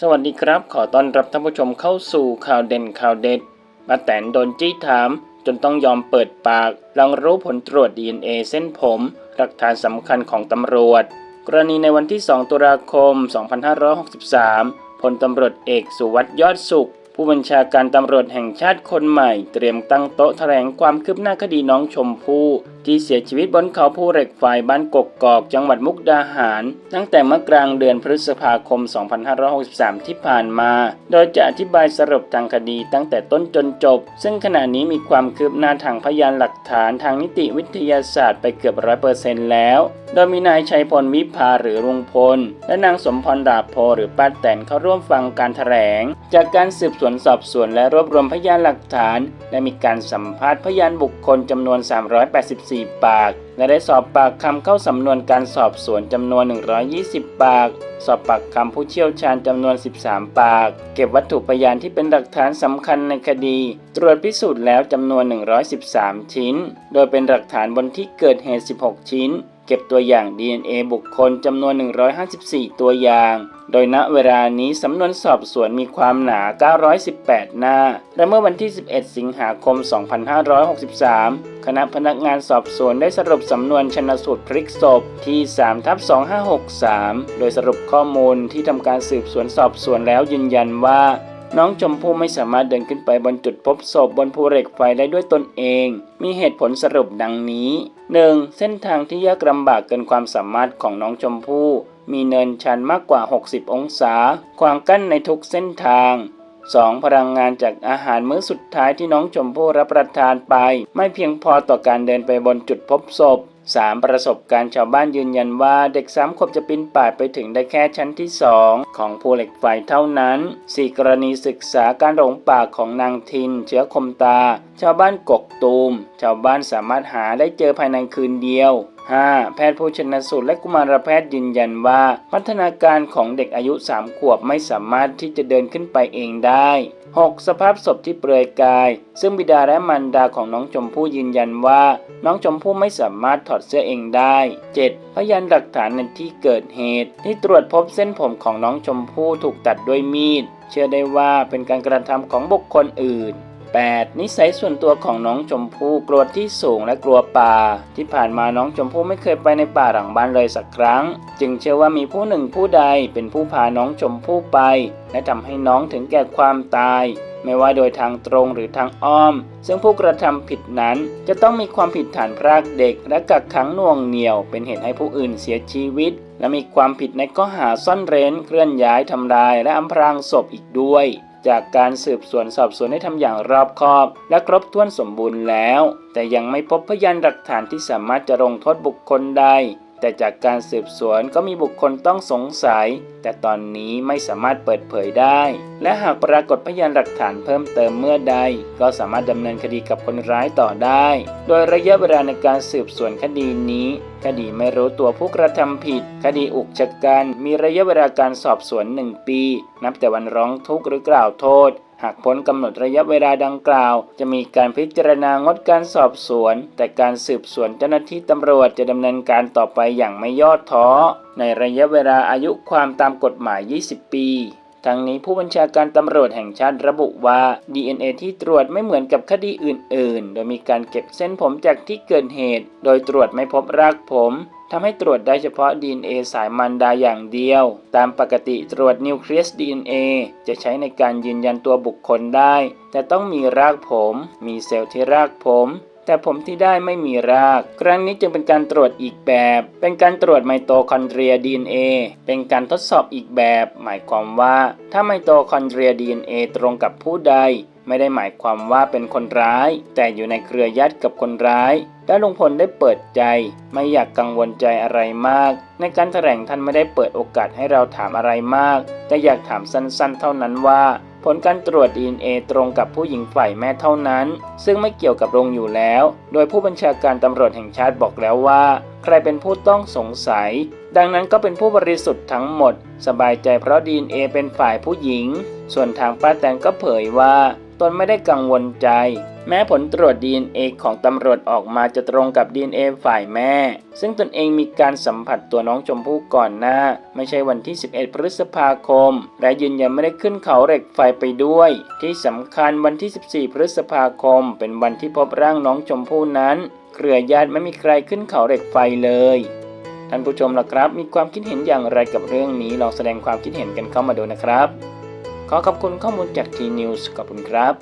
สวัสดีครับ ขอต้อนรับท่านผู้ชมเข้าสู่ข่าวเด่นข่าวเด็ดป้าแตนโดนจี้ถาม จนต้องยอมเปิดปาก หลังรู้ผลตรวจ DNA เส้นผม หลักฐานสำคัญของตำรวจ กรณีในวันที่ 2 ตุลาคม 2563 พลตำรวจเอกสุวัสด์ยอดสุข ผู้บัญชาการตำรวจแห่งชาติคนใหม่ เตรียมตั้งโต๊ะแถลงความคืบหน้าคดีน้องชมพู่ ที่เสียชีวิตบนเขาภูเหล็กไฟบ้านกกกอกจังหวัดมุกดาหาร ตั้งแต่เมื่อกลางเดือนพฤษภาคม 2563 ที่ผ่านมา โดยจะอธิบายสรุปทางคดีตั้งแต่ต้นจนจบ ซึ่งขณะนี้มีความคืบหน้าทางพยานหลักฐานทางนิติวิทยาศาสตร์ไปเกือบร้อยเปอร์เซ็นต์แล้ว โดยมีนายชัยพลวิภาหรือลุงพล และนางสมพรดาบโพหรือป้าแตนเข้าร่วมฟังการแถลง จากการสืบสวนสอบสวนและรวบรวมพยานหลักฐาน และมีการสัมภาษณ์พยานบุคคลจำนวน 384ปาก และได้สอบปากคำเข้าสำนวนการสอบสวนจำนวน 120 ปาก สอบปากคำผู้เชี่ยวชาญจำนวน 13 ปาก เก็บวัตถุพยานที่เป็นหลักฐานสำคัญในคดี ตรวจพิสูจน์แล้วจำนวน 113 ชิ้น โดยเป็นหลักฐานบนที่เกิดเหตุ 16 ชิ้น เก็บตัวอย่าง DNA บุคคลจำนวน 154 ตัวอย่าง โดยณเวลานี้สำนวนสอบสวนมีความหนา 918 หน้า และเมื่อวันที่ 11 สิงหาคม 2563 คณะพนักงานสอบสวนได้สรุปสำนวนชนสูตรพลิกศพที่ 3 ทับ 2563 โดยสรุปข้อมูลที่ทำการสืบสวนสอบสวนแล้วยืนยันว่า น้องชมพู่ไม่สามารถเดินขึ้นไปบนจุดพบศพบนภูเหล็กไฟได้ด้วยตนเอง มีเหตุผลสรุปดังนี้ 1. เส้นทางที่ยากลำบากเกินความสามารถของน้องชมพู่มีเนินชันมากกว่า 60 องศา ขวางกั้นในทุกเส้นทาง 2. พลังงานจากอาหารมื้อสุดท้ายที่น้องชมพู่รับประทานไป ไม่เพียงพอต่อการเดินไปบนจุดพบศพ 3. ประสบการณ์ชาวบ้านยืนยันว่าเด็กสามขวบจะปีนป่ายไปถึงได้แค่ชั้นที่ 2 ของภูเหล็กไฟเท่านั้น 4. กรณีศึกษาการหลงป่าของนางทิน เชื้อคมตา ชาวบ้านกกตูม ชาวบ้านสามารถหาได้เจอภายในคืนเดียว 5. แพทย์ผู้ชนสูตรและกุมารแพทย์ยืนยันว่า พัฒนาการของเด็กอายุ 3 ขวบไม่สามารถที่จะเดินขึ้นไปเองได้ 6. สภาพศพที่เปลือยกาย ซึ่งบิดาและมารดาของน้องชมพู่ยืนยันว่า น้องชมพู่ไม่สามารถถอดเสื้อเองได้ 7. พยานหลักฐานในที่เกิดเหตุ ที่ตรวจพบเส้นผมของน้องชมพู่ถูกตัดด้วยมีด เชื่อได้ว่าเป็นการกระทำของบุคคลอื่น 8. นิสัยส่วนตัวของน้องชมพู่กลัวที่สูงและกลัวป่า ที่ผ่านมาน้องชมพู่ไม่เคยไปในป่าหลังบ้านเลยสักครั้ง จึงเชื่อว่ามีผู้หนึ่งผู้ใดเป็นผู้พาน้องชมพู่ไป และทำให้น้องถึงแก่ความตาย ไม่ว่าโดยทางตรงหรือทางอ้อม ซึ่งผู้กระทำผิดนั้นจะต้องมีความผิดฐานพรากเด็ก และกักขังหน่วงเหนี่ยว เป็นเหตุให้ผู้อื่นเสียชีวิต และมีความผิดในข้อหาซ่อนเร้นเคลื่อนย้ายทำลาย และอำพรางศพอีกด้วย จากการสืบสวนสอบสวนให้ทำอย่างรอบคอบ และครบถ้วนสมบูรณ์แล้ว แต่ยังไม่พบพยานหลักฐานที่สามารถจะลงโทษบุคคลใด แต่จากการสืบสวนก็มีบุคคลต้องสงสัย แต่ตอนนี้ไม่สามารถเปิดเผยได้ และหากปรากฏพยานหลักฐานเพิ่มเติมเมื่อใด ก็สามารถดำเนินคดีกับคนร้ายต่อได้ โดยระยะเวลาในการสืบสวนคดีนี้ คดีไม่รู้ตัวผู้กระทำผิด คดีอุกชะกันมีระยะเวลาการสอบสวน 1 ปี นับแต่วันร้องทุกข์หรือกล่าวโทษ หากพ้นกำหนดระยะเวลาดังกล่าว จะมีการพิจารณางดการสอบสวน แต่การสืบสวนเจ้าหน้าที่ตำรวจจะดำเนินการต่อไปอย่างไม่ย่อท้อ ในระยะเวลาอายุความตามกฎหมาย 20 ปีทั้งนี้ผู้บัญชาการตำรวจแห่งชาติระบุว่า DNA ที่ตรวจไม่เหมือนกับคดีอื่น ๆ โดยมีการเก็บเส้นผมจากที่เกิดเหตุ โดยตรวจไม่พบรากผม ทำให้ตรวจได้เฉพาะ DNA สายมันดาอย่างเดียว ตามปกติตรวจนิวเคลียส DNA จะใช้ในการยืนยันตัวบุคคลได้ แต่ต้องมีรากผม มีเซลล์ที่รากผม แต่ผมที่ได้ไม่มีราก ครั้งนี้จึงเป็นการตรวจอีกแบบ เป็นการตรวจไมโตคอนเดรีย DNA เป็นการทดสอบอีกแบบ หมายความว่าถ้าไมโตคอนเดรีย DNA ตรงกับผู้ใด ไม่ได้หมายความว่าเป็นคนร้าย แต่อยู่ในเครือญาติกับคนร้ายและลุงพลได้เปิดใจ ไม่อยากกังวลใจอะไรมาก ในการแถลงท่านไม่ได้เปิดโอกาสให้เราถามอะไรมาก แต่อยากถามสั้นๆ เท่านั้นว่า ผลการตรวจ DNA ตรงกับผู้หญิงฝ่ายแม่เท่านั้น ซึ่งไม่เกี่ยวกับโรงอยู่แล้ว โดยผู้บัญชาการตำรวจแห่งชาติบอกแล้วว่า ใครเป็นผู้ต้องสงสัย ดังนั้นก็เป็นผู้บริสุทธิ์ทั้งหมด สบายใจเพราะ DNA เป็นฝ่ายผู้หญิง ส่วนทางป้าแตงก็เผยว่า ตนไม่ได้กังวลใจ แม้ผลตรวจ DNA ของตำรวจออกมาจะตรงกับ DNA ฝ่ายแม่ ซึ่งตนเองมีการสัมผัสตัวน้องชมพู่ก่อนหน้า ไม่ใช่วันที่ 11 พฤษภาคม และยืนยันไม่ได้ขึ้นเขาเหล็กไฟไปด้วย ที่สำคัญวันที่ 14 พฤษภาคม เป็นวันที่พบร่างน้องชมพู่นั้น เครือญาติไม่มีใครขึ้นเขาเหล็กไฟเลยท่านผู้ชมล่ะครับ มีความคิดเห็นอย่างไรกับเรื่องนี้ลองแสดงความคิดเห็นกันเข้ามาดูนะครับ ขอขอบคุณข้อมูลจากทีนิวส์ขอบคุณครับ